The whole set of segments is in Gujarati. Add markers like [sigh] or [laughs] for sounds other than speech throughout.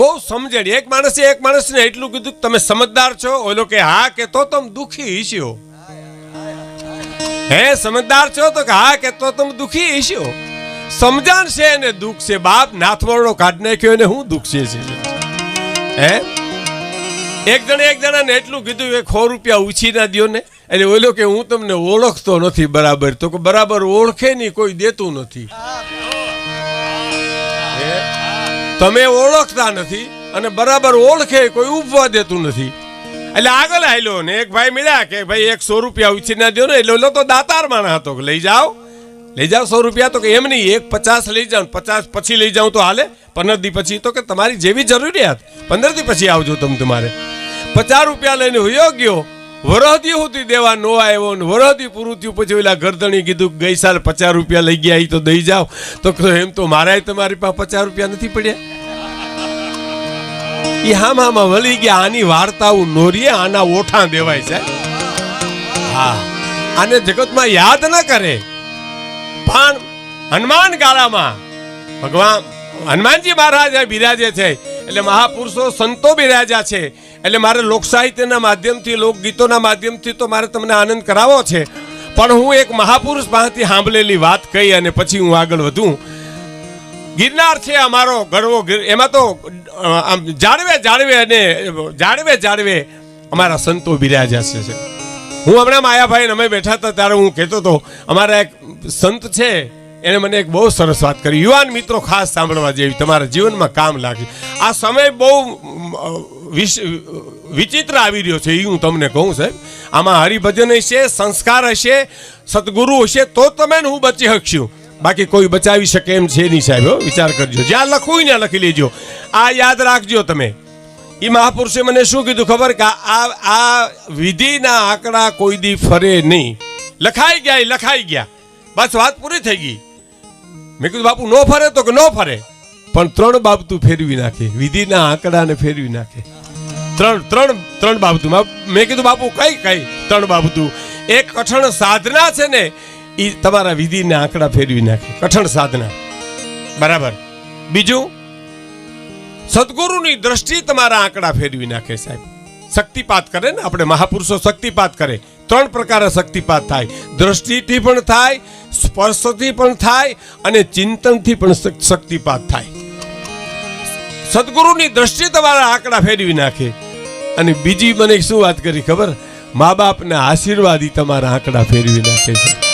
બહુ સમજણ. એક માણસે એક માણસને એટલું કીધું તમે સમજદાર છો. ઓલો કે હા, કે, તો તમે દુખી ઈશ્યો. હે, સમજદાર છો તો કે હા, કે, તો તમે દુખી ઈશ્યો. સમજણ છે ને દુઃખ છે બાપ નાથવરડો કાઢ નાખ્યો ને હું દુઃખ છે. હે? એક જણે એક જણાને એટલું કીધું કે સો રૂપિયા ઉછી ના દ્યો ને. એટલે ઓલો કે હું તમને ઓળખતો નથી બરાબર. તો કે બરાબર ઓળખે નહીં, કોઈ દેતું નથી? તમે ઓળખતા નથી અને બરાબર ઓળખે કોઈ ઉપવા દેતું નથી. એટલે આગળ આયલો ને એક ભાઈ મળ્યા કે ભાઈ એક સો રૂપિયા ઉછી ના દ્યો ને, એટલે ઓલો તો દાતાર માણા હતો કે લઈ જાઓ. લઈ જાઓ સો રૂપિયા તો કે એમ નહીં, એક પચાસ લઈ જાઓ પચાસ પછી લઈ જાઉં તો હાલે. પંદર દી પછી તો કે તમારી જેવી જરૂરિયાત. પંદર દી પછી આવજો તમે તમારે. પચાસ રૂપિયા લઈને હોયો ગયો. વરહદી સુધી દેવા નો આવ્યો ને વરહદી પૂરું થયું. પછી ઓલા ગરદણી કીધું ગઈ સાલ પચાસ રૂપિયા લઈ ગયા એ તો દઈ જાઓ. તો એમ તો મારાય તમારી પાસે પચાસ રૂપિયા નથી પડ્યા. એ હામ વળી ગયા, આની વાર્તાઓ નોરીએ, આના ઓઠા દેવાય છે. હા. આને જગતમાં યાદ ન કરે. પણ હનુમાન ગાળામાં ભગવાન, હનુમાનજી મહારાજ બિરાજે છે. એટલે મહાપુરુષો સંતો બિરાજા છે. એટલે મારે લોક સાહિત્યના માધ્યમથી લોકગીતોના માધ્યમથી તો મારે તમને આનંદ કરાવવો છે. પણ હું એક મહાપુરુષ પાસેથી સાંભળેલી વાત કહી અને પછી હું આગળ વધું. ગિરનાર છે અમારો ગરવો એમાં તો આમ જાળવે જાળવે અને જાળવે જાળવે અમારા સંતો બિરાજ્યા છે હું હમણાં માયાભાઈ અમે બેઠા હતા ત્યારે હું કહેતો હતો, અમારા એક સંત છે, એને મને એક બહુ સરસ વાત કરી. યુવાન મિત્રો ખાસ સાંભળવા જેવી, તમારા જીવનમાં કામ લાગે. આ સમય બહુ વિચિત્ર આવી રહ્યો છે, એ હું તમને કહું, સાહેબ. આમાં હરિભજન હશે, સંસ્કાર હશે, સદગુરુ હશે, તો તમે હું બચી શકશું. બાકી કોઈ બચાવી શકે એમ છે નહીં સાહેબ વિચાર કરજો. જ્યાં લખવું ત્યાં લખી લેજો. આ યાદ રાખજો તમે. એ મહાપુરુષે મને શું કીધું ખબર કે આ આ વિધિના આંકડા કોઈ દી ફરે નહીં. લખાઈ ગયા લખાઈ ગયા. બસ વાત પૂરી થઈ ગઈ. મેં કીધું, બાપુ, નો ફરે તો કે નો ફરે? પણ ત્રણ બાબતું ફેરવી નાખે. વિધિના આંકડાને ફેરવી નાખે. ત્રણ ત્રણ ત્રણ બાબતું. મેં કીધું, બાપુ, કઈ કઈ ત્રણ બાબતું? એક કઠણ સાધના છે ને તમારા વિધિને આંકડા ફેરવી નાખે. કઠણ સાધના. બરાબર. બીજું, સદગુરુની દ્રષ્ટિ તમારા આંકડા ફેરવી નાખે સાહેબ. શક્તિપાત કરે ને આપણે, મહાપુરુષો શક્તિપાત કરે. ત્રણ પ્રકારે શક્તિપાત થાય. દ્રષ્ટિથી પણ થાય, સ્પર્શથી પણ થાય અને ચિંતનથી પણ શક્તિપાત થાય. સદગુરુની દ્રષ્ટિ તમારા આંકડા ફેરવી નાખે. અને બીજી મને શું વાત કરી ખબર? મા બાપના આશીર્વાદી તમારા આંકડા ફેરવી નાખે છે.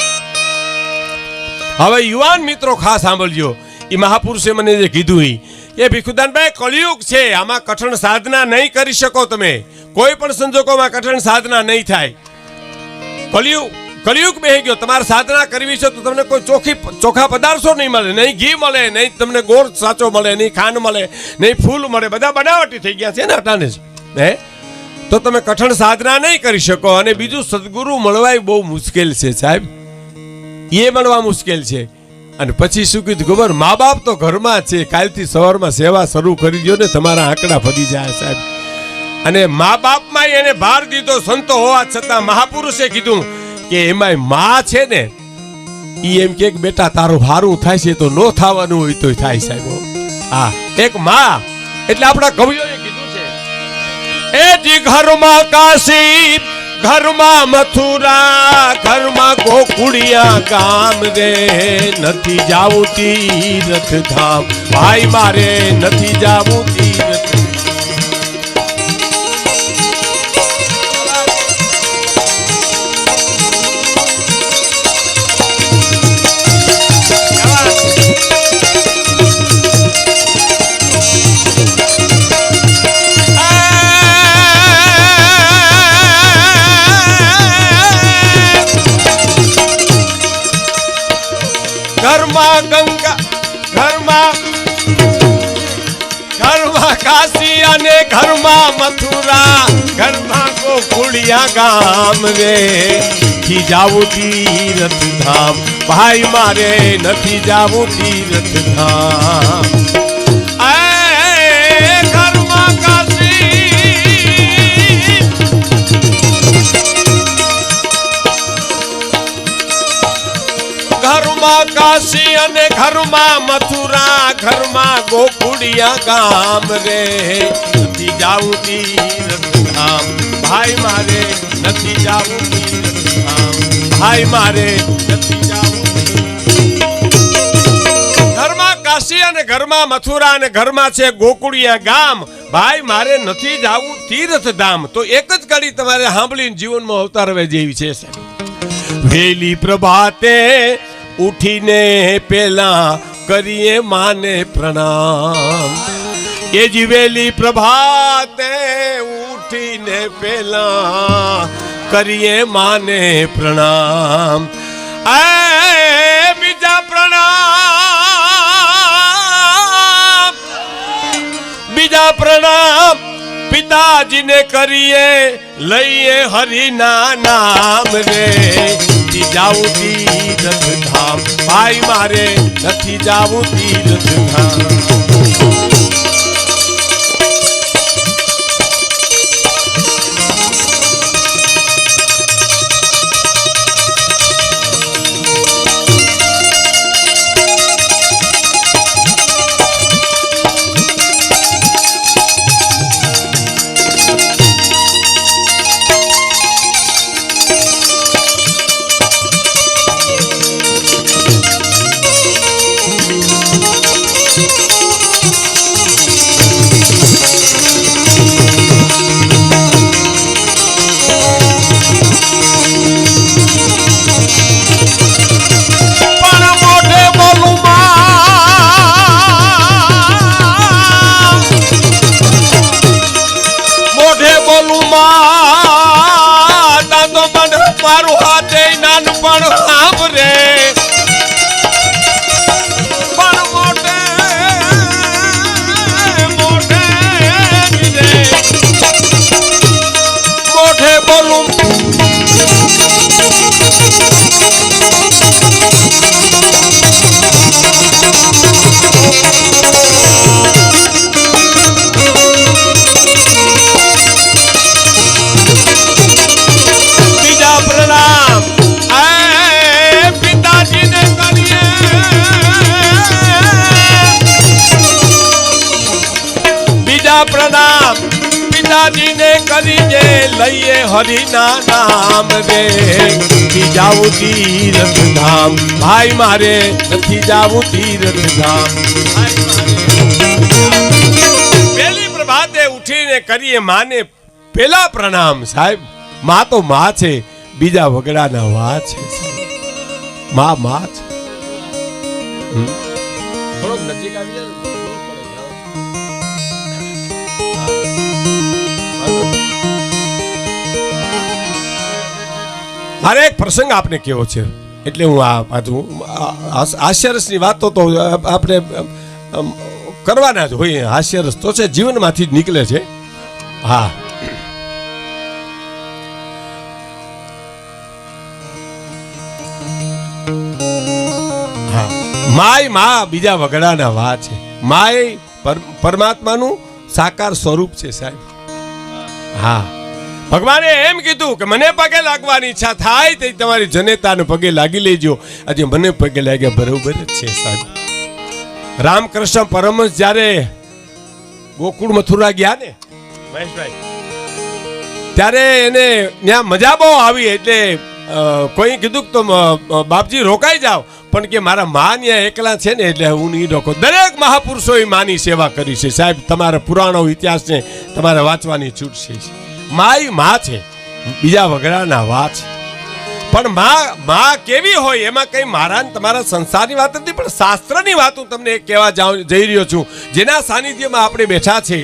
હવે યુવાન મિત્રો ખાસ સાંભળજો. એ મહાપુરુષે મને જે કીધું એ એ ભીખુદાનભાઈ કળિયુગ છે, આમાં કઠણ સાધના નહીં કરી શકો તમે. કોઈ પણ સંજોગોમાં કઠણ સાધના નહીં થાય. કળિયુગ કળિયુગ બે ગયો. તમારે સાધના કરવી છે તો તમને કોઈ ચોખી, ચોખા પદાર્થો નહીં મળે, નહીં ઘી મળે, નહીં તમને ગોળ સાચો મળે, નહીં ખાંડ મળે, નહીં ફૂલ મળે. બધા બનાવટી થઈ ગયા છે ને અટાને હે? તો તમે કઠણ સાધના નહીં કરી શકો અને બીજું સદગુરુ મળવાય બહુ મુશ્કેલ છે સાહેબ. એ મળવા મુશ્કેલ છે. અને પછી શું કીધું ખબર? મા બાપ તો ઘરમાં છે. કાલથી સવારમાં સેવા શરૂ કરી દો ને તમારા આંકડા ફરી જાય સાહેબ. અને મા બાપમાં એને ભાર દીધો સંતો હોવા છતાં મહાપુરુષે કીધું કે એમાંય મા છે ને એ એમ કે બેટા તારું હારું થાય છે તો નો થવાનું હોય તોય થાય સાહેબ હો. એક મા, એટલે આપણા કવિઓએ કીધું છે. એ જી ઘરમાં કાશી ઘરમાં મથુરા, ઘરમાં ગોકુળિયા ગામ રે. નથી જાવું તીરથ ધામ ભાઈ મારે નથી જાવું તીરથ ગોકુળિયા ગામ રે. નથી જાવું તીરથ ધામ ભાઈ મારે નથી જાવું તીરથ ધામ ઘરમાં કાશી. અને ઘરમાં મથુરા. ઘરમાં ગોકુડિયા ગામ રે. જાવું તીરથ ભાઈ મારે નથી જાવું ભાઈ મારે નથી જાવું ઘરમાં કાશી અને ઘરમાં મથુરા અને ઘરમાં છે ગોકુળિયા ગામ. ભાઈ મારે નથી જાવું તીર્થ ધામ તો એક જ કડી તમારે સાંભળીને જીવનમાં અવતારવે જેવી છે, સાહેબ. વહેલી પ્રભાતે ઉઠીને પેલા કરીએ માને પ્રણામ. એ જીવેલી પ્રભાતે ઉઠીને પેલા કરીએ માને પ્રણામ. એ બીજા પ્રણામ. બીજા પ્રણામ. પિતાજીને કરીએ, લઈએ હરિના નામ રે જાવું તીર્થ ધામ ભાઈ મારે નથી જાવું તીર્થ ધામ કરીને લઈએ હરિના નામ રે. નથી જાવું તીરથ ધામ ભાઈ મારે નથી જાવું તીરથ ધામ ભાઈ પ્રભાતે ઉઠીને કરીએ માને પેલા પ્રણામ સાહેબ. માં તો માં છે, બીજા વગડાના વા છે માં માં છે. થોડોક નજીક આવી જાય મારે એક પ્રસંગ આપને કેવો છે? એટલે હું આ પાછું આશ્ચર્યની વાતો તો આપણે કરવાના જ હોય હાસ્યરસ તો છે, જીવનમાંથી જ નીકળે છે. હા. માય મા બીજા વગડાના વા છે. માય પરમાત્માનું સાકાર સ્વરૂપ છે, સાહેબ. હા. ભગવાને એમ કીધું કે મને પગે લાગવાની ઈચ્છા થાય તે તમારી જનેતાને પગે લાગી લેજો. આજે મને પગે લાગ્યા બરોબર છે સાહેબ. રામકૃષ્ણ પરમહંસ જ્યારે ગોકુળ મથુરા ગયા ને મહેશભાઈ. ત્યારે એને ત્યાં મજા બહુ આવી એટલે કોઈ કીધું કે તો બાપજી રોકાઈ જાઓ. પણ કે મારા મા ત્યાં એકલા છે ને એટલે હું નહીં રોકો. દરેક મહાપુરુષોએ માની સેવા કરી છે. સાહેબ તમારા પુરાણો ઇતિહાસને તમારે વાંચવાની છૂટ છે. માય મા છે. બીજા વગડાના વા છે. પણ માં માં કેવી હોય એમાં કઈ મારા તમારા સંસારની વાત નથી, પણ શાસ્ત્રની વાત હું તમને કહેવા જઈ રહ્યો છું. જેના સાનિધ્યમાં આપણે બેઠા છે,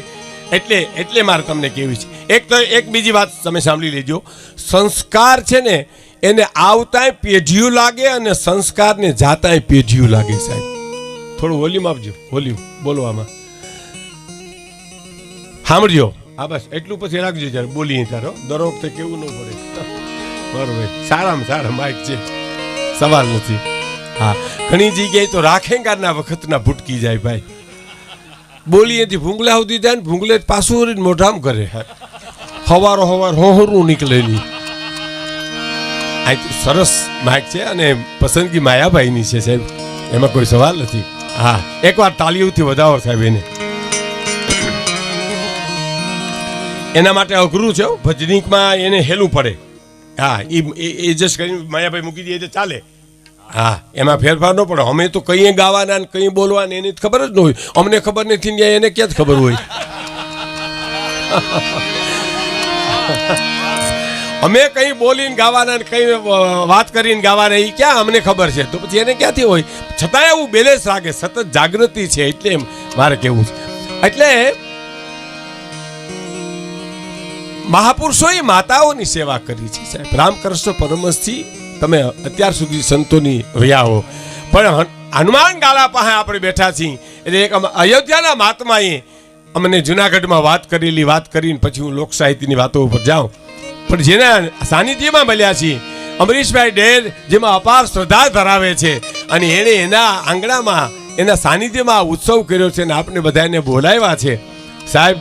એટલે એટલે મારે તમને કેવી છે. એક તો એક બીજી વાત તમે સાંભળી લેજો. સંસ્કાર છે ને, એને આવતાંય પેઢીયું લાગે અને સંસ્કારને જાતાંય પેઢીયું લાગે સાહેબ. થોડું વોલ્યુમ આપજો, વોલ્યુમ બોલવામાં સાંભળજો. હા, બસ, એટલું પછી રાખજો જ્યારે બોલીએ ત્યારે દર વખતે કેવું ન પડે. બરોબર. સારામાં સારા માઇક છે. સવાલ નથી. હા. ઘણી જગ્યાએ તો રાખેંગારના વખતના ભૂટકી જાય ભાઈ. બોલીએથી ભૂંગલા સુધી જાય ને ભૂંગલે પાછું મોઢામ કરે. હવારો હવાર હોહરું નીકળેલી આ સરસ માઇક છે અને પસંદગી માયાભાઈની છે સાહેબ. એમાં કોઈ સવાલ નથી. હા. એકવાર તાલીઓથી વધાવો સાહેબ એને. એના માટે અઘરું છે. ભજનીકમાં એને હેલું પડે. હા એ એ જસ્ટ કરીને માયાભાઈ મૂકી દઈએ એટલે ચાલે. હા, એમાં ફેરફાર ન પડે. અમે તો કઈ ગાવાના ને કઈ બોલવાના એની તો ખબર જ ન હોય. અમને ખબર નથી ને એને ક્યાં જ ખબર હોય. [laughs] અમે કઈ બોલીને ગાવાના ને કઈ વાત કરીને ગાવાના એ ક્યાં અમને ખબર છે? તો પછી એને ક્યાંથી હોય? છતાં એવું બેલેન્સ રાખે. સતત જાગૃતિ છે, એટલે એમ મારે કહેવું છે. એટલે મહાપુરુષોએ માતાઓની સેવા કરી છે, સાહેબ. રામકૃષ્ણ પરમસથી તમે અત્યાર સુધી સંતોની રહ્યા પણ હન- હનુમાન ગાલા પાસે આપણે બેઠા છીએ. એટલે એક અયોધ્યાના મહાત્માએ અમને જુનાગઢમાં વાત કરેલી, વાત કરીને પછી હું લોક વાતો ઉપર જાઉં. પણ જેના સાનિધ્યમાં મળ્યા છીએ, અમરીશભાઈ ડેર જેમાં અપાર શ્રદ્ધા ધરાવે છે અને એણે એના આંગણામાં, એના સાનિધ્યમાં ઉત્સવ કર્યો છે અને આપણે બધાને બોલાવ્યા છે. સાહેબ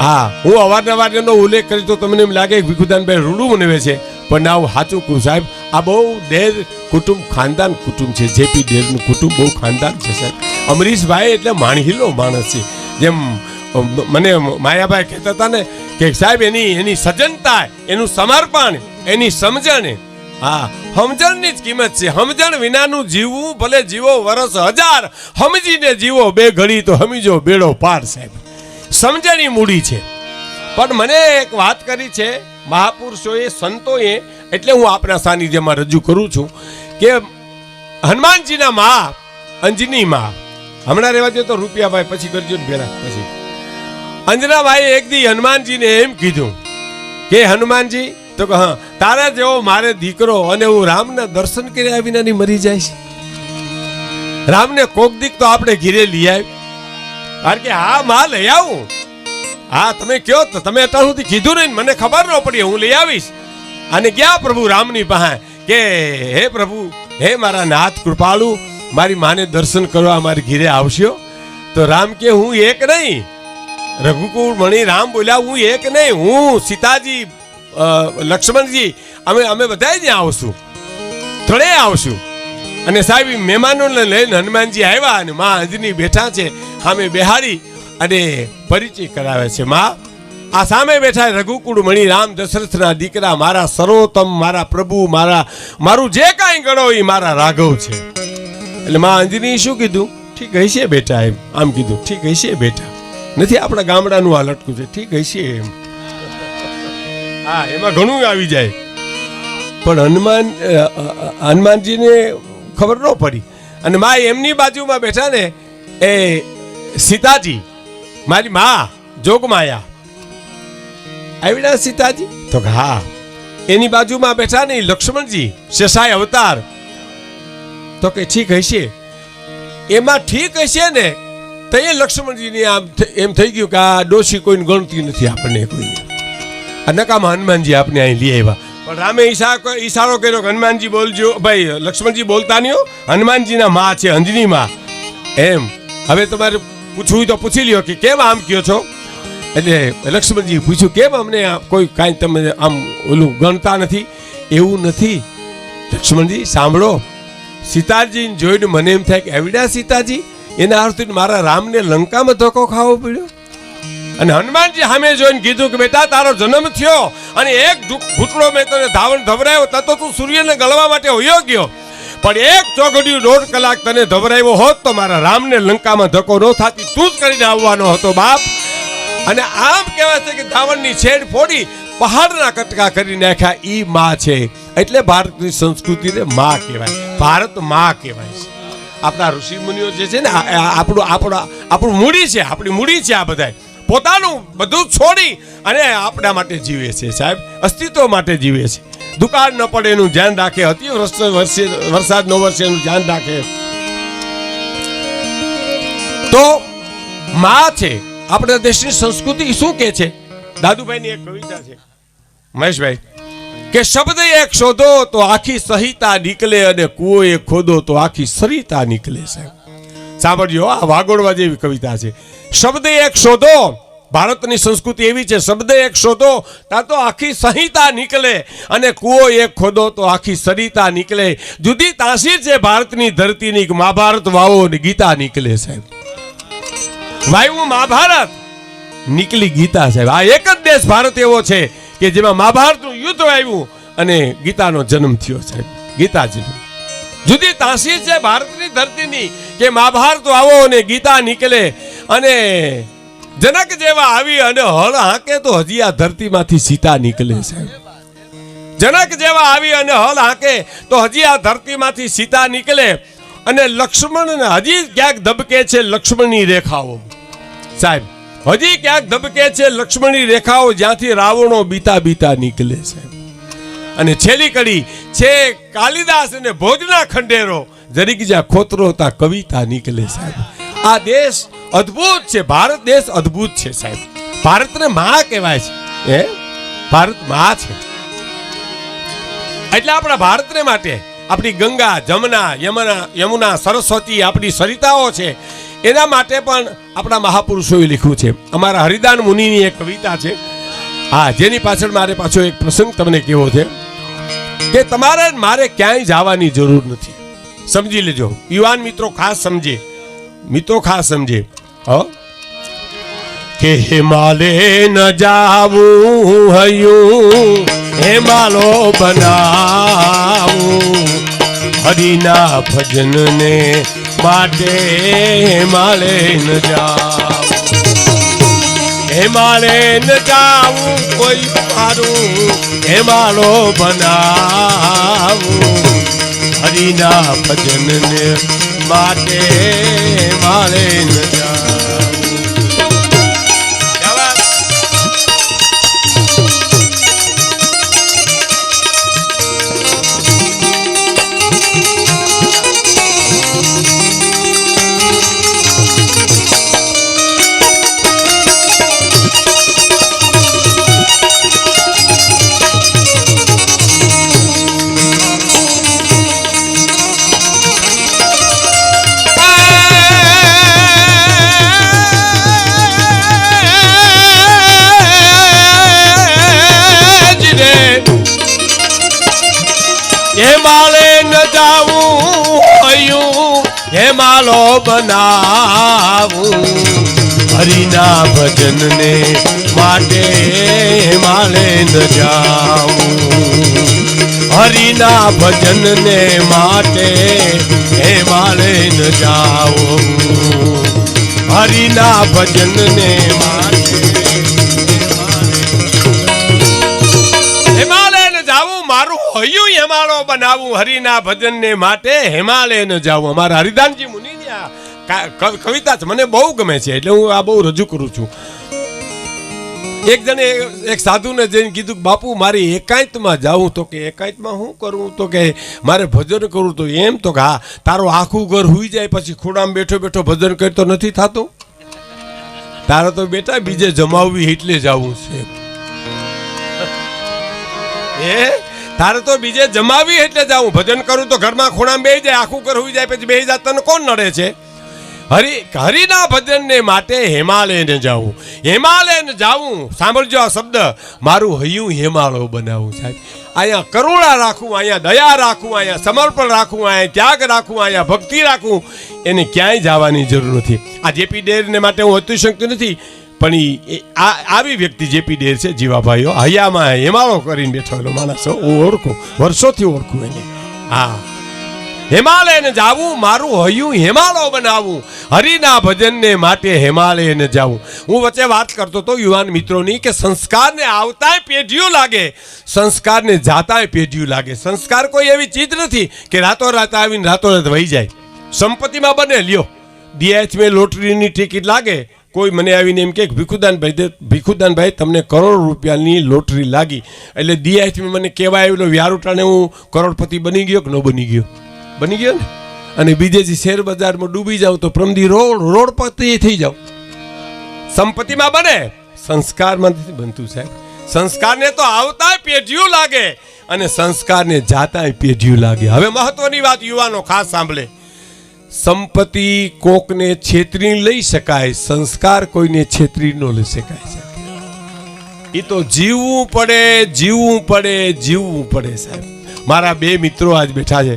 હા, હું અવારનવાર એનો ઉલ્લેખ કરી તો તમને એમ લાગે ભીખુદાનભાઈ રૂડું બનાવે છે. પણ ના, હું સાચું કહું સાહેબ, આ બહુ ડેર કુટુંબ, ખાનદાન કુટુંબ છે જેપી ડેરનું કુટુંબ બહુ ખાનદાન છે સાહેબ. અમરીશભાઈ એટલે માણહીલો માણસ છે. જેમ મને માયાભાઈ કહેતા હતા ને કે સાહેબ, એની એની સજનતા એનું સમર્પણ, એની સમજણ, હા, સમજણની જ કિંમત છે. સમજણ વિનાનું જીવવું ભલે જીવો વરસ હજાર, સમજીને જીવો બે ઘડી તો સમજો બેડો પાર સાહેબ. સમજણની મૂડી છે. પણ મને એક વાત કરી છે, મહાપુરુષોએ, સંતોએ, એટલે હું આપણા સાનિધ્યમાં રજૂ કરું છું કે હનુમાનજીના મા, અંજની મા, હમણાં રહેવા દે તો રૂપિયાભાઈ, પછી કરજો ભેરા પછી. અંજનાભાઈ એક દી હનુમાનજીને એમ કીધું કે, હનુમાનજી, તો કે હા, તારા જેવો મારે દીકરો અને હું રામના દર્શન કર્યા વિના ની મરી જાય છે. રામને કોક દીક તો આપણે ઘીરે લઈ આવી કારણ કે હા માં લઈ આવું. હા તમે કયો તો તમે અત્યાર સુધી કીધું નહીં મને ખબર ન પડી, હું લઈ આવીશ. અને ગયા પ્રભુ રામની પાસે? કે હે પ્રભુ, હે મારા નાથ કૃપાળુ, મારી માને દર્શન કરવા મારી ઘીરે આવશો? તો રામ કે, હું એક નહીં. રઘુકુળ મણી રામ બોલ્યા, હું એક નહીં, હું સીતાજી લક્ષ્મણજી, અમે અમે બધા જ આવશું. ત્રણેય આવશું. અને સાહેબ મહેમાનોને લઈને હનુમાનજી આવ્યા અને માં અંજની બેઠા છે, સામે બેહાડી અને પરિચય કરાવે છે. માં, આ સામે બેઠા રઘુકુળ મણી રામ દશરથના દીકરા, મારા સર્વોત્તમ, મારા પ્રભુ, મારા, મારું જે કાંઈ ગણો એ મારા રાઘવ છે. એટલે માં અંજની શું કીધું? ઠીક હશે બેટા એમ. આમ કીધું, ઠીક હશે બેટા. નથી આપણા ગામડાનું આ લટકું છે, ઠીક હશે એમ. હા, એમાં ઘણું આવી જાય. પણ હનુમાન હનુમાનજીને ખબર ન પડી. અને મા એમની બાજુમાં બેઠા ને, એ સીતાજી, મારી મા જોગમાયા આવડા સીતાજી? તો હા. એની બાજુમાં બેઠા ને લક્ષ્મણજી શેષાય અવતાર. તો કે ઠીક હશે. એમાં ઠીક હશે ને, તો એ લક્ષ્મણજીની આમ એમ થઈ ગયું કે આ ડોશી કોઈને ગણતી નથી આપણને કોઈ આ નકામા હનુમાનજી આપણે અહીં લઈ આવ્યા. પણ રામે ઈશા ઈશારો કર્યો કે, હનુમાનજી બોલજો. ભાઈ, લક્ષ્મણજી બોલતા નહીં હનુમાનજીના માં છે, અંજની માં. એમ. હવે તમારે પૂછવું તો પૂછી લ્યો કે કેમ આમ કયો છો? એટલે લક્ષ્મણજી પૂછ્યું, કેમ અમને કોઈ કાંઈ તમે આમ ઓલું ગણતા નથી? એવું નથી. લક્ષ્મણજી, સાંભળો. સીતાજીને જોઈને મને એમ થાય કે એવડા સીતાજી, એના અર્થે મારા રામને લંકામાં ધોકો ખાવો પડ્યો? અને હનુમાનજી સામે જોઈને કીધું કે, બેટા, તારો જન્મ થયો અને એક ભૂતળો મેં તને ધાવણ ધવરાયો તતો તો તું સૂર્યને ગળવા માટે હોયો ગયો. પણ એક ચોગડિયું દોઢ કલાક તને ધવરાયો હોત તો મારા રામને લંકામાં ધક્કો ન થાતી. તું જ કરીને આવવાનો હતો, બાપ. અને આમ કહેવાય છે કે ધાવણની છેડ ફોડી પહાડના કટકા કરી નાખ્યા. ઈ માં છે. એટલે ભારતની સંસ્કૃતિને માં કહેવાય. ભારતમાં કહેવાય છે. આપણા ઋષિ મુનિઓ જે છે ને આપણું આપણું આપણું મૂડી છે, આપણી મૂડી છે આ બધા પોતાનું બધું છોડી અને આપણા માટે જીવે છે સાહેબ, અસ્તિત્વ માટે જીવે છે. દુકાળ ન પડે એનું ધ્યાન રાખે, અતિ વરસાદ ન વરસે એનું ધ્યાન રાખે. તો માં છે, આપણા દેશની સંસ્કૃતિ શું કે છે? દાદુભાઈની એક કવિતા છે. મહેશભાઈ, કે શબ્દ એક શોધો તો આખી સહિતા નીકળે અને કુઓ એક ખોદો તો આખી સરિતા નીકળે સાહેબ. સાંભળજો, આ વાગોડવા જેવી કવિતા છે. શબ્દ એક શોધો, ભારતની સંસ્કૃતિ એવી છે, શબ્દ એક શોધો ત્યાં તો આખી સંહિતા નીકળે અને કૂવો એક ખોદો તો આખી સરિતા નીકળે. જુદી તાસીર છે ભારતની ધરતીની મહાભારત વાવો ગીતા નીકળે સાહેબ. વાયવું મહાભારત નીકળી ગીતા સાહેબ. આ એક જ દેશ ભારત એવો છે કે જેમાં મહાભારતનું યુદ્ધ આવ્યું અને ગીતાનો જન્મ થયો સાહેબ. ગીતાજીનો. જુદી તાસીર છે ભારતની ધરતીની કે મહાભારત આવો અને ગીતા નીકળે અને જનક જેવા આવી અને હળ હાંકે તો હજી આ ધરતીમાંથી સીતા નીકળે છે. જનક જેવા આવી અને હલ હાંકે તો હજી આ ધરતીમાંથી સીતા નીકળે અને લક્ષ્મણ હજી ક્યાંક ધબકે છે લક્ષ્મણની રેખાઓ. સાહેબ, હજી ક્યાંક ધબકે છે લક્ષ્મણની રેખાઓ જ્યાંથી રાવણો બીતા બીતા નીકળે સાહેબ અને છેલ્લી કડી છે કાલિદાસ અને ભોજના ખંડેરો. જરીક જ્યાં ખોતરો તા કવિતા નીકળે સાહેબ. આ દેશ અદ્ભુત છે, ભારત દેશ અદ્ભુત છે સાહેબ. ભારતને મા કહેવાય છે. એ ભારત મા છે. એટલે આપણા ભારતને માટે આપણી ગંગા, જમના, યમુના યમુના, સરસ્વતી આપણી સરિતાઓ છે. એના માટે પણ આપણા મહાપુરુષોએ લખ્યું છે. અમારા હરિદાન મુનિની એક કવિતા છે. હા, જેની પાછળ મારે પાછો એક પ્રસંગ તમને કેવો છે. કે તમારે મારે ક્યાંય જવાની જરૂર નથી. સમજી લેજો. યુવાન મિત્રો ખાસ સમજે. મિત્રો ખાસ સમજે. હ? કે હિમાલે ન જાવું હયું, હિમાલો બનાવું. હરિના ભજનને માટે હિમાલય ન જાવું. હિમાલય ન જાવું કોઈ મારું હેમાળો બનાવું હરિના ભજનને માટે મારે ન જાવું બનાવું. હરિના ભજનને માટે માળે ન જાઉં. હરિના ભજનને માટે હેમાલે ન જાઉં. હરિના ભજનને માટે બનાવું હરિના ભજનને માટે હિમાલય જાવું અમારા હરિદાનજી મુનિની કવિતા મને બહુ ગમે છે, એટલે હું આ બહુ રજૂ કરું છું. એક જણે એક સાધુને જઈને કીધું કે, બાપુ, મારી એકાંતમાં જાઉં તો કે એકાંતમાં શું કરવું તો કે મારે ભજન કરવું તો એમ? તો કે હા, તારો આખું ઘર હુઈ જાય પછી ખોડામાં બેઠો બેઠો ભજન કરતો નથી થતું? તારે તો બેટા બીજે જમાવવી એટલે જવું છે. એ તારે તો બીજે જમાવી એટલે જાઉં ભજન કરું તો ઘરમાં ખૂણા બે જાય, આખું હોઈ જાય, પછી બે જાય તને કોણ નડે છે? હરિ, હરિના ભજનને માટે હિમાલયને જાવું હિમાલયને જાવું સાંભળજો આ શબ્દ. મારું હૈયું હિમાલય બનાવું સાહેબ. અહીંયા કરુણા રાખવું અહીંયા દયા રાખવું અહીંયા સમર્પણ રાખવું અહીંયા ત્યાગ રાખવું અહીંયા ભક્તિ રાખવું એને ક્યાંય જવાની જરૂર નથી. આ જેપી ડેરને માટે હું અતિશંકતો નથી. પણ આ, આવી વ્યક્તિ જેપી ડેર છે જીવાભાઈઓ હૈયામાં હેમાળો કરીને બેઠો માણસ, હું ઓળખું, વર્ષોથી ઓળખું એને. હા. હિમાલયને જાવું, મારું હૈયું હિમાલય બનાવવું હરિના ભજનને માટે હિમાલયને જાવું. હું વચ્ચે વાત કરતો હતો યુવાન મિત્રોની કે સંસ્કારને આવતાય પેઢીઓ લાગે, સંસ્કારને જાતાય પેઢીયું લાગે. સંસ્કાર કોઈ એવી ચીજ નથી કે રાતોરાત આવીને રાતોરાત વહી જાય. સંપત્તિમાં બને, લ્યો. ડીએચમે લોટરીની ટિકિટ લાગે કોઈ મને આવીને એમ કે, ભીખુદાનભાઈ ભીખુદાનભાઈ, તમને કરોડ રૂપિયાની લોટરી લાગી. એટલે ડીએચમે મને કહેવાય આવેલો વ્યારુટાને હું કરોડપતિ બની ગયો કે ન બની ગયો? બની ગયો ને? અને બીજે જે શેર બજારમાં ડૂબી જાઉં તો પ્રમદી રોડ, રોડપતિ થઈ જાઉં. સંપત્તિમાં બને. સંસ્કારમાં બનતું સાહેબ. સંસ્કારને તો આવતાય પેઢીઓ લાગે અને સંસ્કારને જાતાય પેઢીઓ લાગે. હવે મહત્વની વાત યુવાનો ખાસ સાંભળે. સંપત્તિ કોકને છેતરી લઈ શકાય, સંસ્કાર કોઈને છેતરી ન લઈ શકાય. છે એ તો જીવવું પડે જીવવું પડે જીવવું પડે સાહેબ. મારા બે મિત્રો આજ બેઠા છે.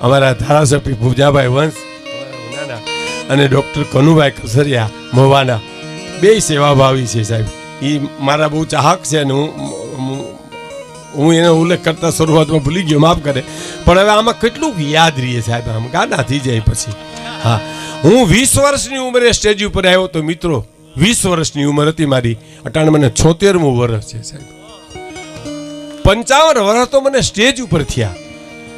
અમારા ધારાસભ્ય પૂજાભાઈ વંશ અને ડૉક્ટર કનુભાઈ કસરિયા, મવાના. બે સેવાભાવી છે સાહેબ. એ મારા બહુ ચાહક છે અને હું હું- એનો ઉલ્લેખ કરતા શરૂઆતમાં ભૂલી ગયો, માફ કરે. પણ હવે આમાં કેટલું યાદ રહીએ સાહેબ આમ, ગાના થઈ જાય પછી. હા. હું વીસ વર્ષની ઉંમરે સ્ટેજ ઉપર આવ્યો તો મિત્રો, વીસ વર્ષની ઉંમર હતી મારી. અટાણે મને છોતેરમું વર્ષ છે સાહેબ. પંચાવન વર્ષ તો મને સ્ટેજ ઉપર થયા.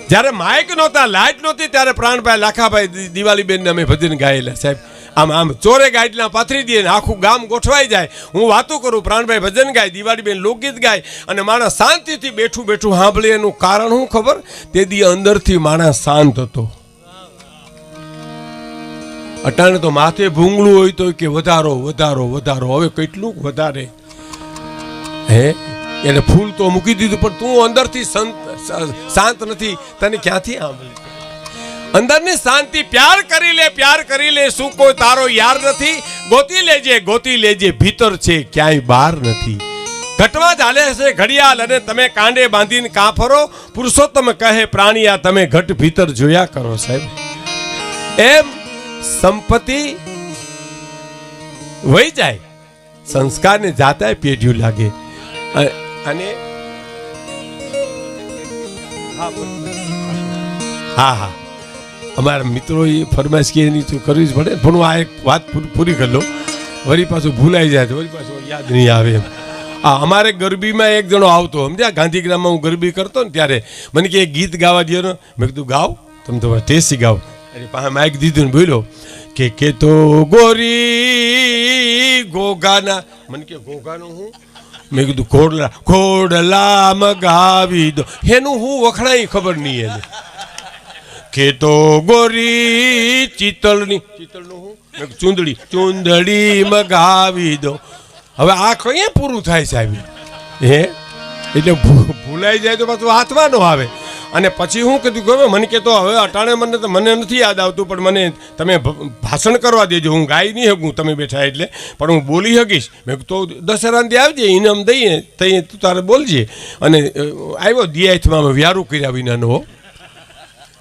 જ્યારે માઇક નહોતા લાઇટ નહોતી, ત્યારે પ્રાણભાઈ લાખાભાઈ દિવાળીબેનને અમે ભજન ગાયેલા સાહેબ. આમ આમ ચોરે ગાઈડના પાથરી દઈએ ને આખું ગામ ગોઠવાઈ જાય. હું વાતો કરું, પ્રાણભાઈ ભજન ગાય, દિવાળીબેન લોકગીત ગાય અને માણસ શાંતિથી બેઠું બેઠું સાંભળે એનું કારણ શું ખબર? તે દી અંદરથી માણસ શાંત હતો. અટાણે તો માથે ભૂંગળું હોય તો કે વધારો વધારો વધારો. હવે કેટલું વધારે. હે? એને ફૂલ તો મૂકી દીધું, પણ તું અંદરથી શાંત નથી. તને ક્યાંથી સાંભળી? અંદરની શાંતિ પ્યાર કરી લે, પ્યાર કરી લે, શું કોઈ તારો યાર નથી? ગોતી લેજે ગોતી લેજે, ભીતર છે, ક્યાંય બહાર નથી. ઘટવા ચાલે છે ઘડિયાળ અને તમે કાંડે બાંધીને કાં ફરો પુરુષોત્તમ કહે પ્રાણીયા તમે ઘટ ભીતર જોયા કરો, સાહેબ. એમ સંપત્તિ વહી જાય. સંસ્કારને જાતા પેઢ્યું લાગે. અને હા હા. અમારા મિત્રો એ ફરમાઈશ કે એની તો કરવી જ પડે. પણ હું આ એક વાત પૂરી- કરી લઉં. વળી પાછું ભૂલાઈ જાય વળી પાછું યાદ નહીં આવે એમ. આ અમારે ગરબીમાં એક જણો આવતો, સમજ્યા? ગાંધીગ્રામમાં હું ગરબી કરતો ને ત્યારે. મને કે ગીત ગાવા દે ને. મેં કીધું, ગાવ. તમે તો ટેસ્ટી ગાવ. અને પાસે માઇક દીધું ને બોલ્યો. કે કે તો ગોરી ગોગાના. મને કે, ગોગાનું હું? મેં કીધું ઘોડલા ઘોડલા મગાવી દો. એનું હું વખણાય ખબર નહીં એને. કે તો ગોરી ચિતલની. ચિતલનું હું ચૂંદડી ચૂંદડી મગાવી દો. હવે આ કઈ પૂરું થાય સાહેબ હે? એટલે ભૂલાઈ જાય તો પાછું હાથમાં આવે. અને પછી હું કીધું ગમે મને કે તો હવે અટાણે મને તો મને નથી યાદ આવતું, પણ મને તમે ભાષણ કરવા દેજો. હું ગાઈ નહીં શકું તમે બેઠા એટલે. પણ હું બોલી શકીશ. મેં તો દશેરાને આવજે ઇનામ દઈએ, તઈ તું તારે બોલજે. અને આવ્યો દિયાથમાં વ્યારું કર્યા વિનાનો.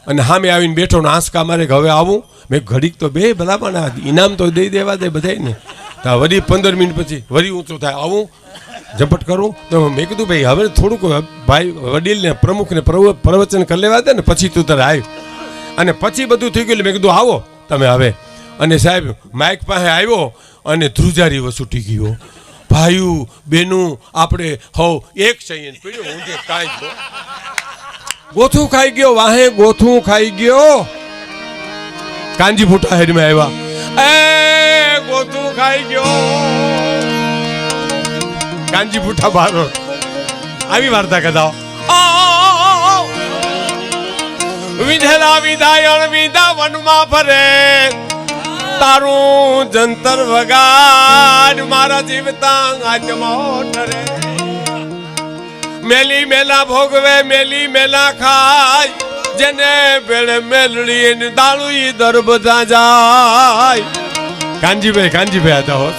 અને સામે આવીને બેઠો ને આંસકા મારે હવે આવું? મેં ઘડીક તો બે ભલામણ ઇનામ તો દઈ દેવા દે બધાને તો વળી પંદર મિનિટ પછી વળી ઊંચો થાય. આવું? ઝપટ કરું? તો મેં કીધું, ભાઈ, હવે થોડુંક ભાઈ, વડીલને, પ્રમુખને પ્રવ- પ્રવચન કરી લેવા દે ને, પછી તું તારે આવ્યું અને પછી બધું થઈ ગયું મેં કીધું, આવો, તમે હવે. અને સાહેબ, માઇક પાસે આવ્યો અને ધ્રુજારી વસૂટી ગયો. ભાઈઓ બેનું, આપણે, હવ, એક સૈયન પીડ્યો ઊંધે કાંઈ ન. ગોથું ખાઈ ગયો, વાહે ગોથું ખાઈ ગયો. કાંજી ફૂટા હેડમાં આવ્યા. એ, ગોથું ખાઈ ગયો. કાંજી ફૂટા બારો આવી વાર્તા કદાઓ વિધેલા વિધાયણ વિધા વનમાં ફરે. તારું જંતર વગાડ, મારા જીવતા આજમાં ઠરે મેલી મેલા ભોગવે, મેલી મેલા ખાય. જેને બેળે મેલડી ને દાળું ઈ દર બધા જાય. કાનજીભાઈ કાનજીભાઈ હતા હોત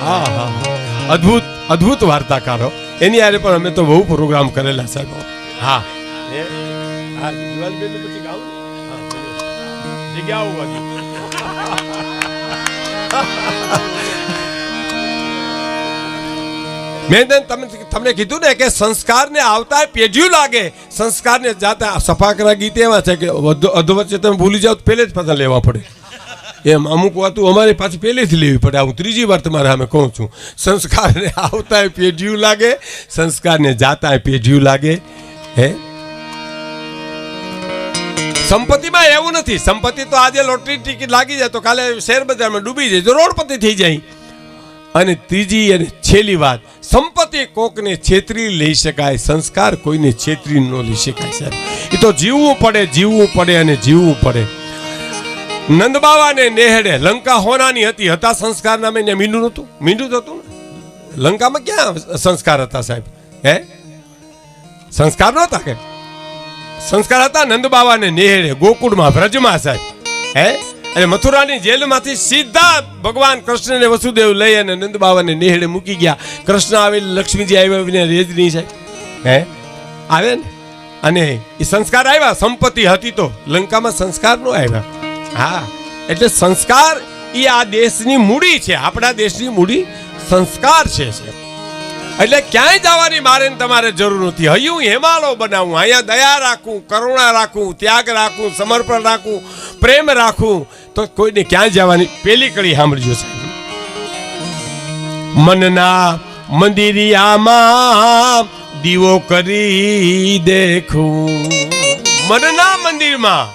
હા. હા. અદ્ભુત વાર્તાકારો. એની આરે પણ અમે તો બહુ પ્રોગ્રામ કરેલા, સાહેબ. હા. જગ્યા મેં તમને તમને કીધું ને કે સંસ્કારને આવતા પેઢ્યું લાગે. સંસ્કારને જાતા સફાકરા ગીત એવા છે કે અધ અધ તમે ભૂલી જાઓ પહેલે જ પાછા લેવા પડે. એમ અમુક વાતું અમારી પાછી પહેલેથી લેવી પડે. હું ત્રીજી વાર તમારે સામે કહું છું. સંસ્કારને આવતા પેઢ્યું લાગે. સંસ્કારને જાતા પેઢ્યું લાગે. હે? સંપત્તિમાં એવું નથી. સંપત્તિ તો આજે લોટરી ટિકિટ લાગી જાય તો કાલે શેર બજારમાં ડૂબી જાય. તો રોડપતિ થઈ જાય. અને ત્રીજી અને છેલ્લી વાત, સંપત્તિ કોકને છેતરી લઈ શકાય, સંસ્કાર કોઈને છેતરી ન લઈ શકાય, સાહેબ. એ તો જીવવું પડે જીવવું પડે અને જીવવું પડે. નંદબાવાને નેહડે લંકા હોનાની હતી, હતા સંસ્કાર નામે, ને મીંડું નહોતું? મીંડું હતું ને? લંકામાં ક્યાં સંસ્કાર હતા, સાહેબ? હે? સંસ્કાર નહોતા કે? સંસ્કાર હતા નંદબાવાને નેહડે, ગોકુળમાં, વ્રજમાં, સાહેબ. હે? અને મથુરાની જેલમાંથી સીધા ભગવાન કૃષ્ણને વસુદેવ લઈ અને નંદ બાબાને નેહડે મૂકી ગયા. કૃષ્ણ આવેલ લક્ષ્મીજી આવ્યા વિના રેજ નહીં છે. હે? આવે ને? અને એ સંસ્કાર આવ્યા સંપત્તિ હતી તો લંકામાં સંસ્કાર નો આવ્યા. હા એટલે સંસ્કાર એ આ દેશની મૂડી છે આપણા દેશની મૂડી સંસ્કાર છે એટલે ક્યાંય જવાની મારે તમારે જરૂર નથી. હયું હેમાળો બનાવું અહીંયા દયા રાખું કરુણા રાખું ત્યાગ રાખું સમર્પણ રાખું પ્રેમ રાખું. તો કોઈને ક્યાં જવાની? પેલી કડી સાંભળજો સાહેબ. મનના મંદિરિયામાં દીવો કરી દેખું. મનના મંદિરમાં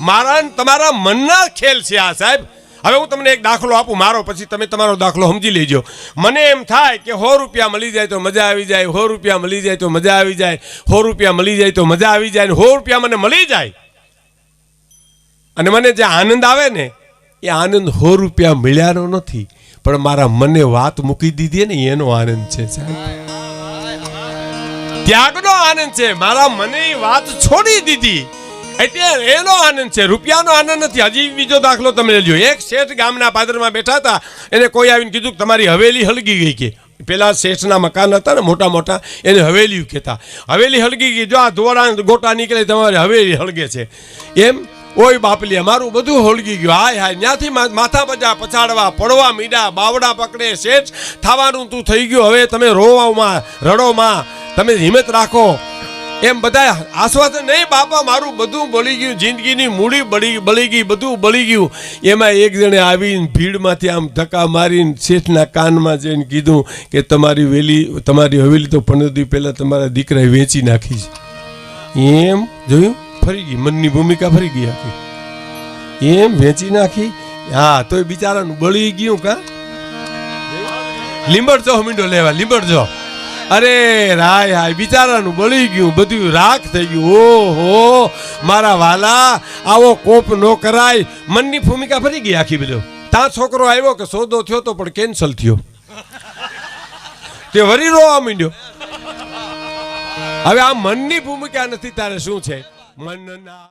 મારા તમારા મનના ખેલ છે આ સાહેબ. હવે હું તમને એક દાખલો આપું, મારો, પછી તમે તમારો દાખલો સમજી લેજો. મને એમ થાય કે સો રૂપિયા મળી જાય તો મજા આવી જાય, સો રૂપિયા મળી જાય તો મજા આવી જાય, સો રૂપિયા મળી જાય તો મજા આવી જાય સો રૂપિયા મને મળી જાય. અને મને જે આનંદ આવે ને, એ આનંદ હો રૂપિયા મળ્યાનો નથી. પણ મારા મને વાત મૂકી દીધી ને, એનો આનંદ છે ત્યાગનો આનંદ છે. મારા મને વાત છોડી દીધી. એટલે એનો આનંદ છે. રૂપિયાનો આનંદ નથી. હજી બીજો દાખલો તમે લેજો. એક શેઠ ગામના પાદરમાં બેઠા હતા. એને કોઈ આવીને કીધું કે તમારી હવેલી હળગી ગઈ કે. પેલા શેઠના મકાન હતા ને, મોટા મોટા, એને હવેલી કહેતા. હવેલી હળગી ગઈ. જો આ ધોળા ગોટા નીકળે, તમારી હવેલી હળગે છે. એમ ઓય બાપલી મારું બધું હોળગી ગયું. હાય હાય ત્યાંથી માથા બજા પછાડવા, પડવા મીડા, બાવડા પકડે, શેઠ, થવાનું તું થઈ ગયું. હવે તમે રોવામાં, રડોમાં, તમે હિંમત રાખો. એમ બધા આશ્વાસન નહીં બાપા, મારું બધું બળી ગયું, જિંદગીની મૂડી બળી બળી ગઈ, બધું બળી ગયું. એમાં એક જણે આવીને ભીડમાંથી આમ ધક્કા મારીને શેઠના કાનમાં જઈને કીધું કે, તમારી વેલી, તમારી હવેલી તો પંદર દિવસ પહેલાં તમારા દીકરાએ વેચી નાખી છે. એમ જોયું? ફરી ગઈ, મનની ભૂમિકા ફરી ગઈ આખી એમ વેચી નાખી, હા, તોય બિચારાનું બળી ગયું કા? લીંબડજો મીંડો લેવા લીંબડજો અરે, રાય, હાય, બિચારાનું બળી ગયું, બધું રાખ થઈ ગયું. ઓહો, મારા વાલા, આવો કોપ નો કરાય. મનની ભૂમિકા ફરી ગઈ આખી બધો. ત્યાં છોકરો આવ્યો કે સોદો થયો તો પણ કેન્સલ થયો. તે વરી રોવા માંડ્યો. હવે આ મનની ભૂમિકા નથી, તારે શું છે? મનના